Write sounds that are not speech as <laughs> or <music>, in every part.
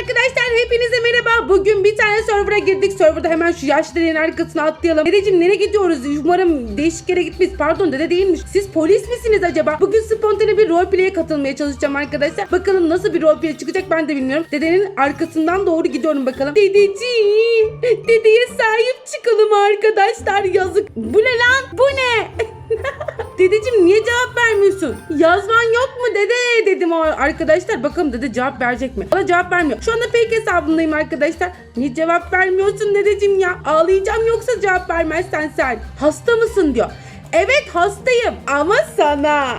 arkadaşlar hepinize merhaba. Bugün bir tane server'a girdik. Server'da hemen şu yaşlı dedenin arkasına atlayalım. Dedeciğim nereye gidiyoruz? Umarım değişik yere gitmeyiz. Pardon dede değilmiş. Siz polis misiniz acaba? Bugün spontane bir roleplay'e katılmaya çalışacağım arkadaşlar. Bakalım nasıl bir roleplay çıkacak ben de bilmiyorum. Dedenin arkasından doğru gidiyorum bakalım. Dedeciğim. Dedeye sahip çıkalım arkadaşlar. Yazık. Bu ne lan? Vermiyorsun? Yazman yok mu dede dedim o arkadaşlar. Bakalım dede cevap verecek mi? Bana cevap vermiyor. Şu anda fake hesabındayım arkadaşlar. Niye cevap vermiyorsun dedeciğim ya? Ağlayacağım yoksa cevap vermezsen sen. Hasta mısın diyor. Evet hastayım ama sana. <laughs>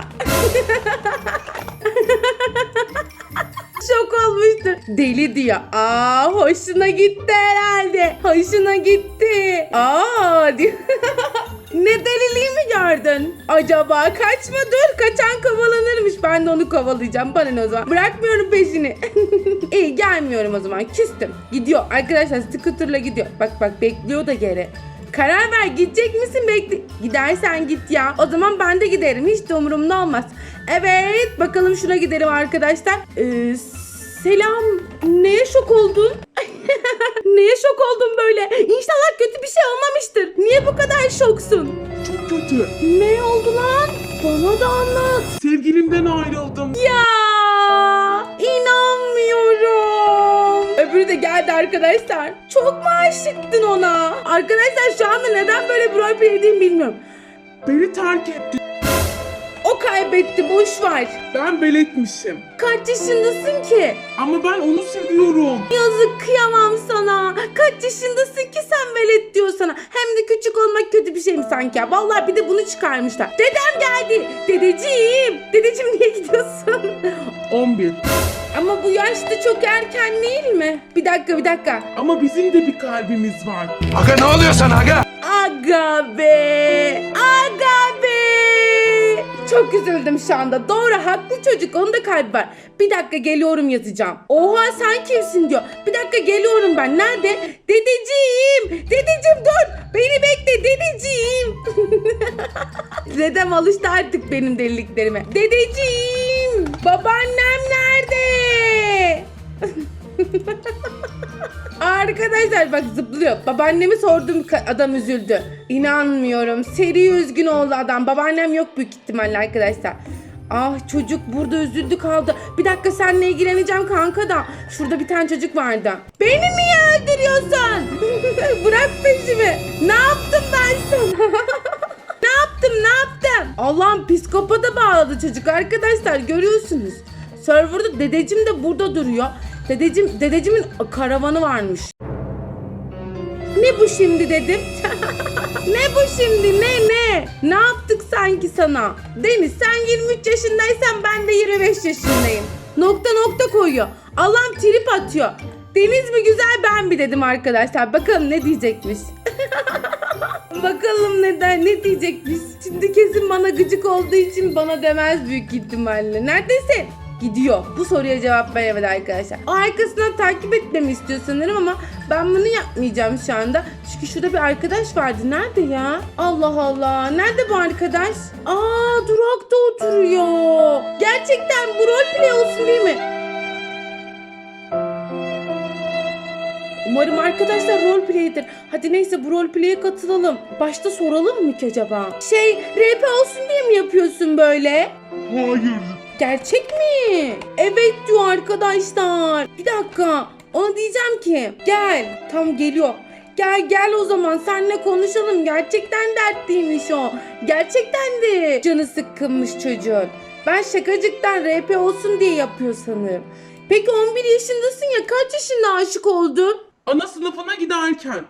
Şok olmuştur. Deli diyor. Aa hoşuna gitti herhalde. Hoşuna gitti. Aa diyor. <laughs> ne deliliği mi gördün? Acaba kaçma dur. Kaçan kovalanırmış. Ben de onu kovalayacağım. Bana ne o zaman? Bırakmıyorum peşini. <laughs> İyi gelmiyorum o zaman. Küstüm. Gidiyor. Arkadaşlar scooterla gidiyor. Bak bak bekliyor da geri. Karar ver gidecek misin bekle. Gidersen git ya. O zaman ben de giderim. Hiç de umurumda olmaz. Evet bakalım şuna gidelim arkadaşlar. Ee, selam. Neye şok oldun? <laughs> Neye şok oldun böyle? İnşallah kötü bir şey olmamıştır. Niye bu kadar şoksun? Çok kötü. Ne oldu lan? Bana da anlat. Sevgilimden ayrıldım. Ya inanmıyorum. Öbürü de geldi arkadaşlar. Çok mu aşıktın ona? Arkadaşlar şu anda neden böyle bir roleplay edeyim bilmiyorum. Beni terk etti. O kaybetti boş ver. Ben beletmişim. Kaç yaşındasın ki? Ama ben onu seviyorum. Yazık kıyamam. Kaç yaşındasın ki sen velet diyor sana. Hem de küçük olmak kötü bir şey mi sanki ya? Vallahi bir de bunu çıkarmışlar. Dedem geldi. Dedeciğim. Dedeciğim niye gidiyorsun? <laughs> 11. Ama bu yaşta çok erken değil mi? Bir dakika bir dakika. Ama bizim de bir kalbimiz var. Aga ne oluyor sana aga? Aga be! Aga! Çok üzüldüm şu anda. Doğru haklı çocuk. Onun da kalbi var. Bir dakika geliyorum yazacağım. Oha sen kimsin diyor. Bir dakika geliyorum ben. Nerede? Dedeciğim! Dedeciğim dur! Beni bekle dedeciğim! <laughs> Dedem alıştı artık benim deliliklerime. Dedeciğim! Babaannem nerede? Arkadaşlar bak zıplıyor. Babaannemi sordum adam üzüldü. İnanmıyorum. Seri üzgün oldu adam. Babaannem yok büyük ihtimalle arkadaşlar. Ah çocuk burada üzüldü kaldı. Bir dakika seninle ilgileneceğim kanka da. Şurada bir tane çocuk vardı. Beni niye öldürüyorsun? <laughs> Bırak peşimi. Ne yaptım ben sana? <laughs> ne yaptım ne yaptım? Allah'ım psikopata bağladı çocuk arkadaşlar görüyorsunuz. Serverda dedecim de burada duruyor. Dedecim, dedecimin karavanı varmış. Ne bu şimdi dedim. <laughs> ne bu şimdi ne ne? Ne yaptık sanki sana? Deniz sen 23 yaşındaysan ben de 25 yaşındayım. Nokta nokta koyuyor. Allah'ım trip atıyor. Deniz mi güzel ben mi dedim arkadaşlar. Bakalım ne diyecekmiş. <laughs> Bakalım neden ne diyecekmiş. Şimdi kesin bana gıcık olduğu için bana demez büyük ihtimalle. Neredesin? Gidiyor. Bu soruya cevap veremedi arkadaşlar. O arkasından takip etmemi istiyor sanırım ama ben bunu yapmayacağım şu anda. Çünkü şurada bir arkadaş vardı. Nerede ya? Allah Allah. Nerede bu arkadaş? Aa durakta oturuyor. Gerçekten bu roleplay olsun değil mi? Umarım arkadaşlar roleplay'dir. Hadi neyse bu roleplay'e katılalım. Başta soralım mı ki acaba? Şey RP olsun diye mi yapıyorsun böyle? Hayır. Gerçek mi? Evet diyor arkadaşlar. Bir dakika. Ona diyeceğim ki gel. Tam geliyor. Gel gel o zaman seninle konuşalım. Gerçekten dertliymiş o. Gerçekten de canı sıkkınmış çocuğun. Ben şakacıktan RP olsun diye yapıyor sanırım. Peki 11 yaşındasın ya kaç yaşında aşık oldun? Ana sınıfına giderken.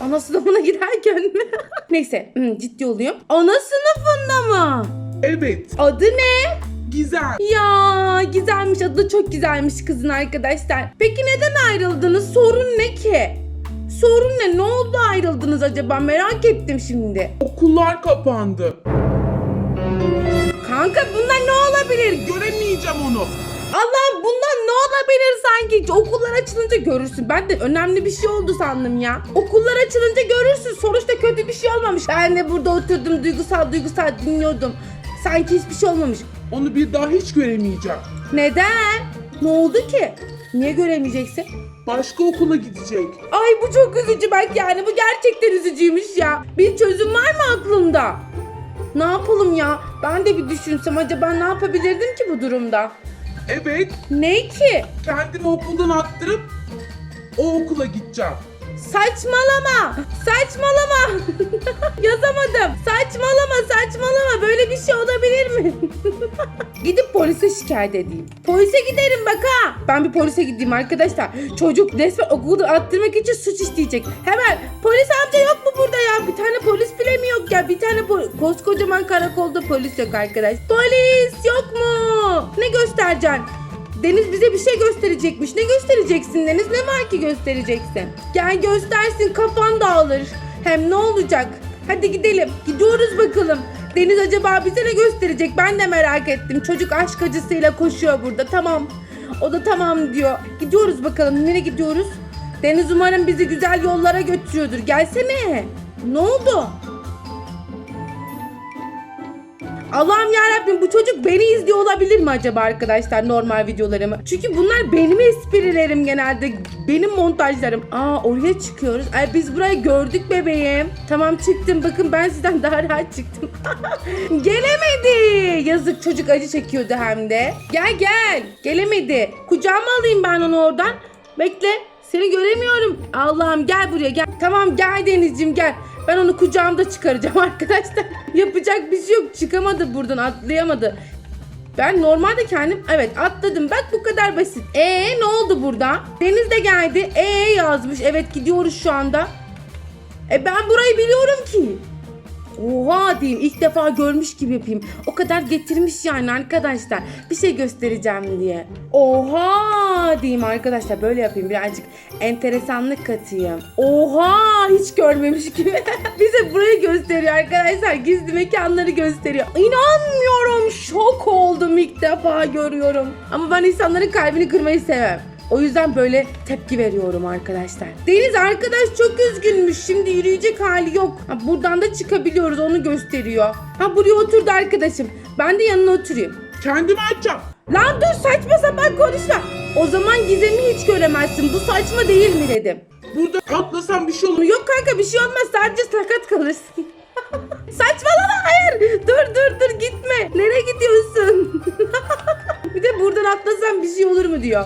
Ana sınıfına giderken mi? <laughs> Neyse hmm, ciddi oluyor. Ana sınıfında mı? Evet. Adı ne? Güzel. Ya güzelmiş adı çok güzelmiş kızın arkadaşlar. Peki neden ayrıldınız? Sorun ne ki? Sorun ne? Ne oldu ayrıldınız acaba? Merak ettim şimdi. Okullar kapandı. Kanka bundan ne olabilir? Göremeyeceğim onu. Allah bundan ne olabilir sanki? Okullar açılınca görürsün. Ben de önemli bir şey oldu sandım ya. Okullar açılınca görürsün. Sonuçta kötü bir şey olmamış. Ben de burada oturdum duygusal duygusal dinliyordum. Sanki hiçbir şey olmamış. Onu bir daha hiç göremeyeceğim. Neden? Ne oldu ki? Niye göremeyeceksin? Başka okula gidecek. Ay bu çok üzücü bak yani bu gerçekten üzücüymüş ya. Bir çözüm var mı aklında? Ne yapalım ya? Ben de bir düşünsem acaba ne yapabilirdim ki bu durumda? Evet, Ne ki? kendimi okuldan attırıp o okula gideceğim. Saçmalama! Saçmalama! <laughs> Yazamadım. Saçmalama, saçmalama. Böyle bir şey olabilir mi? <laughs> Gidip polise şikayet edeyim. Polise giderim bak ha. Ben bir polise gideyim arkadaşlar. Çocuk resmen okulda attırmak için suç işleyecek. Hemen polis amca yok mu burada ya? Bir tane polis bile mi yok ya? Bir tane po- koskocaman karakolda polis yok arkadaş. Polis yok mu? Ne göstereceksin? Deniz bize bir şey gösterecekmiş. Ne göstereceksin Deniz? Ne var ki göstereceksin? Gel göstersin kafan dağılır. Hem ne olacak? Hadi gidelim. Gidiyoruz bakalım. Deniz acaba bize ne gösterecek? Ben de merak ettim. Çocuk aşk acısıyla koşuyor burada. Tamam. O da tamam diyor. Gidiyoruz bakalım. Nereye gidiyoruz? Deniz umarım bizi güzel yollara götürüyordur. Gelsene. Ne oldu? Allah'ım yarabbim bu çocuk beni izliyor olabilir mi acaba arkadaşlar normal videolarımı? Çünkü bunlar benim esprilerim genelde. Benim montajlarım. Aa oraya çıkıyoruz. Ay biz burayı gördük bebeğim. Tamam çıktım. Bakın ben sizden daha rahat çıktım. <laughs> Gelemedi. Yazık çocuk acı çekiyordu hem de. Gel gel. Gelemedi. Kucağıma alayım ben onu oradan. Bekle. Seni göremiyorum. Allah'ım gel buraya gel. Tamam gel Denizciğim gel. Ben onu kucağımda çıkaracağım <laughs> arkadaşlar. Yapacak bir şey yok. Çıkamadı buradan atlayamadı. Ben normalde kendim evet atladım. Bak bu kadar basit. Ee ne oldu burada? Deniz de geldi. Ee yazmış. Evet gidiyoruz şu anda. E ben burayı biliyorum ki. Oha diyeyim ilk defa görmüş gibi yapayım. O kadar getirmiş yani arkadaşlar. Bir şey göstereceğim diye. Oha diyeyim arkadaşlar böyle yapayım birazcık enteresanlık katayım. Oha hiç görmemiş gibi. <laughs> Bize burayı gösteriyor arkadaşlar. Gizli mekanları gösteriyor. İnanmıyorum şok oldum ilk defa görüyorum. Ama ben insanların kalbini kırmayı sevmem. O yüzden böyle tepki veriyorum arkadaşlar. Deniz arkadaş çok üzgünmüş. Şimdi yürüyecek hali yok. Ha, buradan da çıkabiliyoruz onu gösteriyor. Ha buraya oturdu arkadaşım. Ben de yanına oturayım. Kendimi açacağım. Lan dur saçma sapan konuşma. O zaman gizemi hiç göremezsin. Bu saçma değil mi dedim. Burada atlasam bir şey olur. Yok kanka bir şey olmaz sadece sakat kalırsın. <laughs> Saçmalama hayır. Dur dur dur gitme. Nereye gidiyorsun? <laughs> bir de buradan atlasam bir şey olur mu diyor.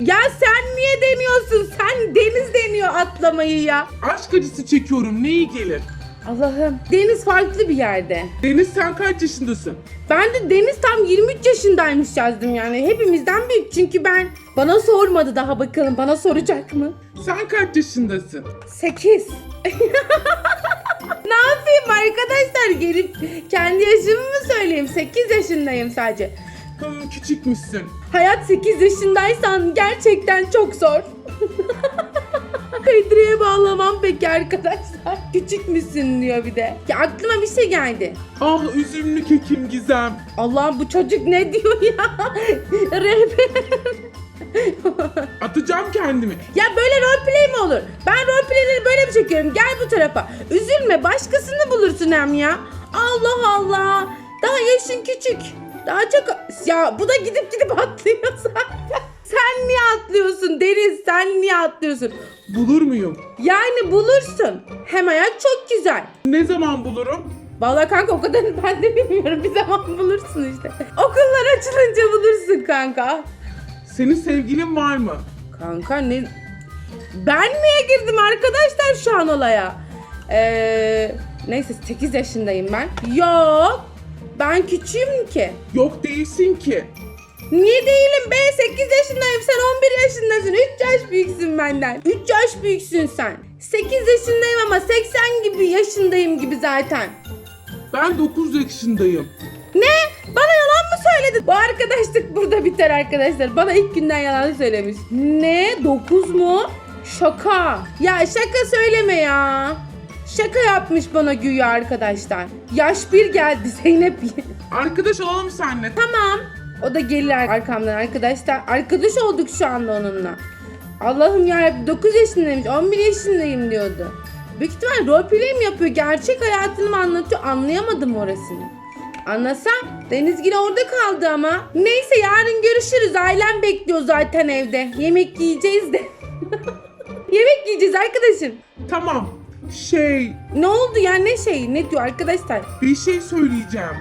Ya sen niye deniyorsun? Sen deniz deniyor atlamayı ya. Aşk acısı çekiyorum. Ne iyi gelir? Allah'ım. Deniz farklı bir yerde. Deniz sen kaç yaşındasın? Ben de Deniz tam 23 yaşındaymış yazdım yani. Hepimizden büyük çünkü ben. Bana sormadı daha bakalım bana soracak mı? Sen kaç yaşındasın? 8. <laughs> ne yapayım arkadaşlar gelip kendi yaşımı mı söyleyeyim? 8 yaşındayım sadece. Hmm, küçükmüşsün. Hayat 8 yaşındaysan gerçekten çok zor. <laughs> Bedriye bağlamam peki arkadaşlar. Küçük müsün diyor bir de. Ya aklıma bir şey geldi. Ah üzümlü kekim Gizem. Allah'ım bu çocuk ne diyor ya? <laughs> Rehber. Atacağım kendimi. ya böyle roleplay mi olur? Ben roleplayleri böyle mi çekiyorum? Gel bu tarafa. Üzülme başkasını bulursun hem ya. Allah Allah. Daha yaşın küçük. Daha çok... Ya bu da gidip gidip atlıyor <laughs> zaten. Sen niye atlıyorsun Deniz? Sen niye atlıyorsun? Bulur muyum? Yani bulursun. Hem hayat çok güzel. Ne zaman bulurum? Vallahi kanka o kadarını <laughs> ben de bilmiyorum. Bir zaman bulursun işte. Okullar açılınca bulursun kanka. Senin sevgilin var mı? Kanka ne... Ben niye girdim arkadaşlar şu an olaya? Ee, neyse 8 yaşındayım ben. Yok. Ben küçüğüm ki. Yok değilsin ki. Niye değilim be? 8 yaşındayım. Sen 11 yaşındasın. 3 yaş büyüksün benden. 3 yaş büyüksün sen. 8 yaşındayım ama 80 gibi yaşındayım gibi zaten. Ben 9 yaşındayım. Ne? Bana yalan mı söyledin? Bu arkadaşlık burada biter arkadaşlar. Bana ilk günden yalan söylemiş. Ne? 9 mu? Şaka. Ya şaka söyleme ya. Şaka yapmış bana güya arkadaşlar. Yaş bir geldi <laughs> Zeynep. Arkadaş olalım seninle. tamam. O da gelir arkamdan arkadaşlar. Arkadaş olduk şu anda onunla. Allah'ım ya 9 yaşındaymış 11 yaşındayım diyordu. Büyük ihtimal roleplay mi yapıyor? Gerçek hayatını mı anlatıyor? Anlayamadım orasını. Anlasam Deniz yine orada kaldı ama. Neyse yarın görüşürüz. Ailem bekliyor zaten evde. Yemek yiyeceğiz de. <laughs> Yemek yiyeceğiz arkadaşım. Tamam. Şey, Ne oldu ya ne şey ne diyor arkadaşlar? bir şey söyleyeceğim.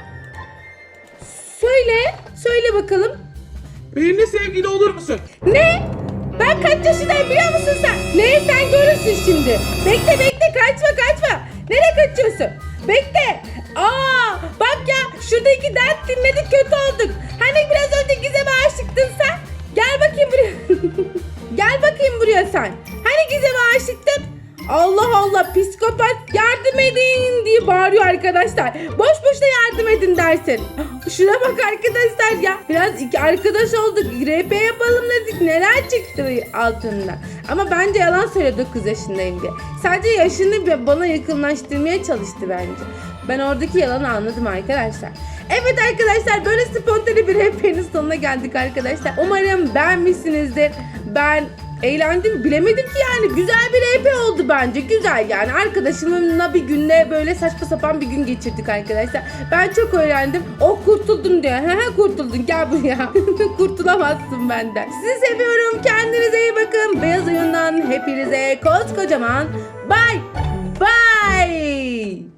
Söyle. Söyle bakalım. Benimle sevgili olur musun? Ne? Ben kaç yaşındayım biliyor musun sen? Ne sen görürsün şimdi. Bekle bekle kaçma kaçma. Nereye kaçıyorsun? Bekle. Aa bak ya şurada iki dert dinledik kötü olduk. Allah psikopat yardım edin diye bağırıyor arkadaşlar. Boş boşuna yardım edin dersin. <laughs> Şuna bak arkadaşlar ya. Biraz iki arkadaş olduk. RP yapalım dedik. Neler çıktı altında. Ama bence yalan söyledi 9 yaşındayım diye. Sadece yaşını bana yakınlaştırmaya çalıştı bence. Ben oradaki yalanı anladım arkadaşlar. Evet arkadaşlar böyle spontane bir RP'nin sonuna geldik arkadaşlar. Umarım beğenmişsinizdir. Ben eğlendim bilemedim ki yani. Güzel bir EP oldu bence. Güzel yani. Arkadaşımla bir günde böyle saçma sapan bir gün geçirdik arkadaşlar. Ben çok öğrendim. O kurtuldum diyor. He he kurtuldun. Gel buraya. <laughs> Kurtulamazsın benden. Sizi seviyorum. Kendinize iyi bakın. Beyaz oyundan hepinize koskocaman bye